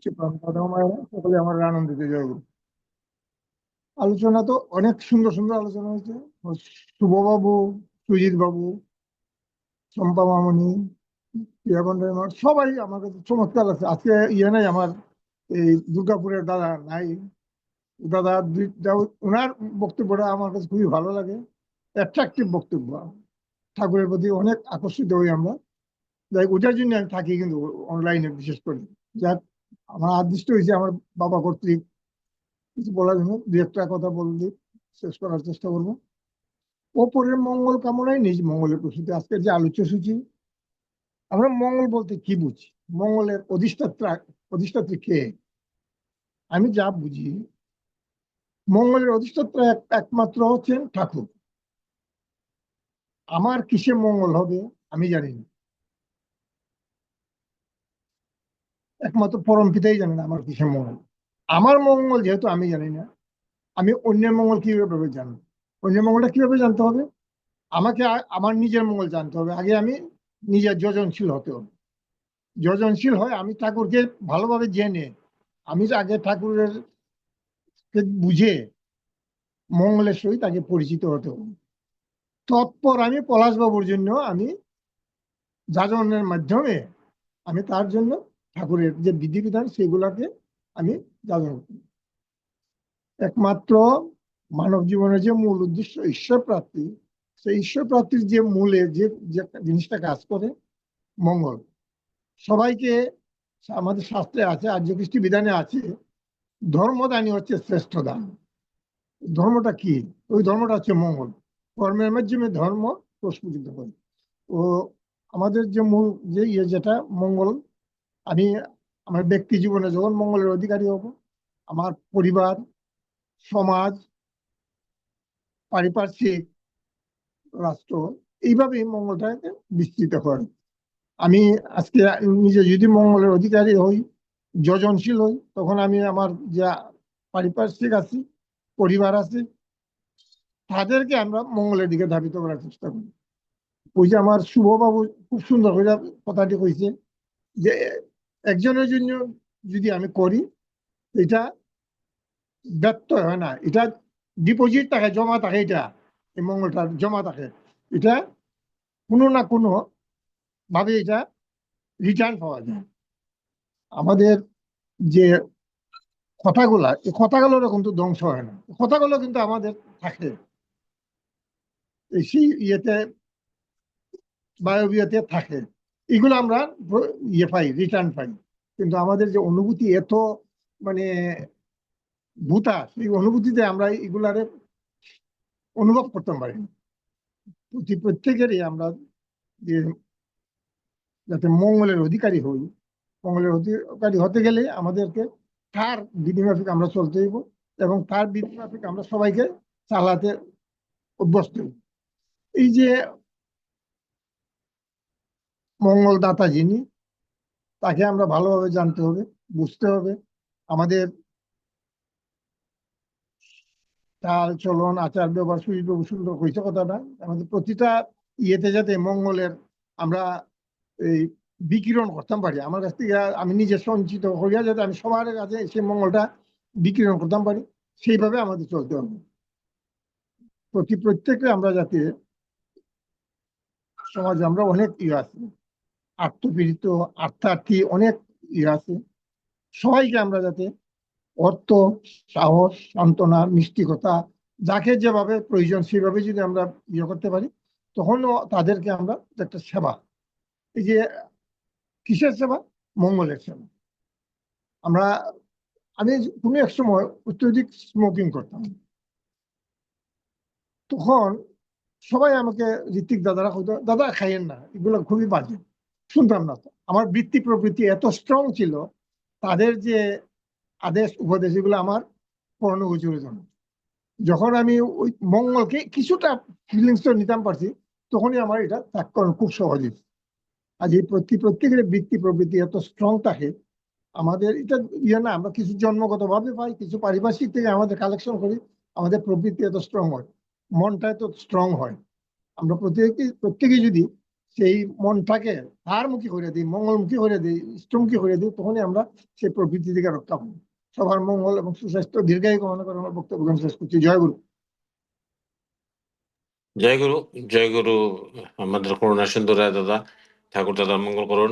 বিশ্বপ্রাণ দাদা মায়েরা সকলে আমার আনন্দিত জয়গুরু আলোচনা তো অনেক সুন্দর সুন্দর আলোচনা হয়েছে। শুভবাবু সুজিত বাবু চম্পা মামনি সবাই আমার কাছে চমৎকার লাগছে আজকে ইয়ে নাই, আমার এই দুর্গাপুরের দাদা নাই। দাদা ওনার বক্তব্যটা আমার কাছে খুবই ভালো লাগে। অ্যাট্রাকটিভ বক্তব্য। ঠাকুরের প্রতি অনেক আকর্ষিত হই আমরা। যাই ওটার জন্য আমি থাকি কিন্তু অনলাইনে বিশেষ করে। যাক আমার আদিষ্ট হয়েছে আমার বাবা কর্তৃক। কিছু বলার জন্য দু একটা কথা বললে শেষ করার চেষ্টা করব। ওপরের মঙ্গল কামনায় নিজ মঙ্গলের প্রসূতি। আজকের যে আলোচ্য সূচি, আমরা মঙ্গল বলতে কি বুঝি? মঙ্গলের অধিষ্ঠাত্রা, অধিষ্ঠাত্রী কে? আমি যা বুঝি, মঙ্গলের অধিষ্ঠাত্রা এক- একমাত্র হচ্ছেন ঠাকুর। আমার কিসে মঙ্গল হবে আমি জানি না। একমাত্র পরম পিতাই জানেন আমার কিসে মঙ্গল। আমার মঙ্গল যেহেতু আমি জানি না, আমি অন্যের মঙ্গল কীভাবে জানব? অন্যের মঙ্গলটা কীভাবে জানতে হবে? আমাকে আমার নিজের মঙ্গল জানতে হবে। আগে আমি নিজের যজনশীল হতে হবে। যজনশীল হয় আমি ঠাকুরকে ভালোভাবে জেনে, আমি আগে ঠাকুরের বুঝে মঙ্গলের সহিত আগে পরিচিত হতে হবে। তৎপর আমি পলাশবাবুর জন্য আমি যাজনের মাধ্যমে আমি তার জন্য ঠাকুরের যে বিধিবিধান সেগুলাকে আমি যাজন করি একমাত্র মানব জীবনের যে মূল উদ্দেশ্য ঈশ্বর প্রাপ্তি, সেই ঈশ্বর প্রাপ্তির যে মূলে যে জিনিসটা কাজ করে, মঙ্গল। সবাইকে আমাদের শাস্ত্রে আছে আর্য কৃষ্টি বিধানে আছে, ধর্মদানই হচ্ছে শ্রেষ্ঠ দান। ধর্মটা কি? ওই ধর্মটা হচ্ছে মঙ্গল। কর্মের মাধ্যমে ধর্ম প্রস্ফুটিত করে। ও আমাদের যে মূল, যে ইয়ে যেটা, মঙ্গল আমি আমার ব্যক্তি জীবনে যখন মঙ্গলের অধিকারী হব, আমার পরিবার, সমাজ, পারিপার্শ্বিক রাষ্ট্র, এইভাবেই মঙ্গলটাকে বিস্তৃত করে। আমি আজকে নিজে যদি মঙ্গলের অধিকারী হই, যজনশীল হই, তখন আমি আমার যা পারিপার্শ্বিক আছি, পরিবার আছে, তাদেরকে আমরা মঙ্গলের দিকে ধাবিত করার চেষ্টা করি। ওই যে আমার শুভবাবু খুব সুন্দর কথাটি কইছে যে একজনের জন্য যদি আমি করি, এটা ব্যর্থ হয় না। এটা ডিপোজিট থাকে, জমা থাকে এটা, এই মঙ্গলটা জমা থাকে। এটা কোনো না কোনো ভাবে এটা রিটার্ন পাওয়া যায়। আমাদের যে কথাগুলা, এই কথাগুলোরও কিন্তু ধ্বংস হয় না। কথাগুলো কিন্তু আমাদের থাকে। এই সেই ইয়েতে, বায়বীয়তে থাকে। এগুলো আমরা ইয়ে পাই রিটার্ন পাই কিন্তু আমাদের যে অনুভূতি এত মানে ভূতা সেই অনুভূতিতে আমরা এগুলারে অনুভব করতে পারি প্রতি প্রত্যেকেরই আমরা যে যাতে মঙ্গলের অধিকারী হই, মঙ্গলের অধিকারী হতে গেলে আমাদেরকে তার বিধিমাফিক আমরা চলতে হইব এবং তার বিধিমাফিক আমরা সবাইকে চালাতে অভ্যস্ত। এই যে মঙ্গলদাতা যিনি, তাকে আমরা ভালোভাবে জানতে হবে, বুঝতে হবে। আমাদের চাল চলন, আচার, ব্যবহার, সুযোগ সুন্দর হয়েছে কথাটা আমাদের প্রতিটা ইয়েতে যাতে মঙ্গলের আমরা এই বিকিরণ করতাম পারি। আমার কাছ থেকে আমি নিজে সঞ্চিত হইয়া যাতে আমি সবার কাছে সেই মঙ্গলটা বিকিরণ করতাম পারি, সেইভাবে আমাদের চলতে হবে। প্রতি প্রত্যেকে আমরা যাতে সমাজে আমরা অনেক ইয়ে আছে। আত্মপীড়িত, আত্মার্থী অনেক ইয়ে আছে। সবাইকে আমরা যাতে অর্থ, সাহস, সান্ত্বনা, মিষ্টিকতা, যাকে যেভাবে প্রয়োজন সেভাবে যদি আমরা ইয়ে করতে পারি, তখনও তাদেরকে আমরা একটা সেবা। এই যে কিসের সেবা? মঙ্গলের সেবা। আমরা, আমি কোনো এক সময় অত্যধিক স্মোকিং করতাম। তখন সবাই আমাকে ঋত্বিক দাদারা দাদা, খাইয়েন না, এগুলো খুবই বাজে। শুনতাম না তো। আমার বৃত্তি প্রবৃত্তি এত স্ট্রং ছিল, তাদের যে আদেশ উপদেশ এগুলো আমার পর্ণগোচরের জন্য। যখন আমি ওই মঙ্গলকে কিছুটা ফিলিংস তো নিতাম পারছি, তখনই আমার এটা ত্যাগ করানো খুব সহজ। আজ এই প্রতি প্রত্যেকের বৃত্তি প্রবৃত্তি এত স্ট্রং থাকে, আমাদের এটা ইয়ে না, আমরা কিছু জন্মগত ভাবে পাই, কিছু পারিপার্শ্বিক থেকে আমাদের কালেকশন করি, আমাদের প্রবৃত্তি এত স্ট্রং হয়, মনটা এত স্ট্রং হয়। আমরা প্রত্যেকে প্রত্যেকে যদি সেই মনটাকে হারমুখী করে দিই, মঙ্গলমুখী করে দিই ইষ্টমুখী করে দিই, তখনই আমরা সেই প্রকৃতি থেকে রক্ষা পাবো। সবার মঙ্গল এবং সুস্বাস্থ্য দীর্ঘায় কামনা করে আমার বক্তব্য গ্রহণ শেষ করছি। জয় গুরু। জয় গুরু জয় গুরু, আমাদের করুণা সুন্দর দাদা, ঠাকুর দাদা, মঙ্গল করুন।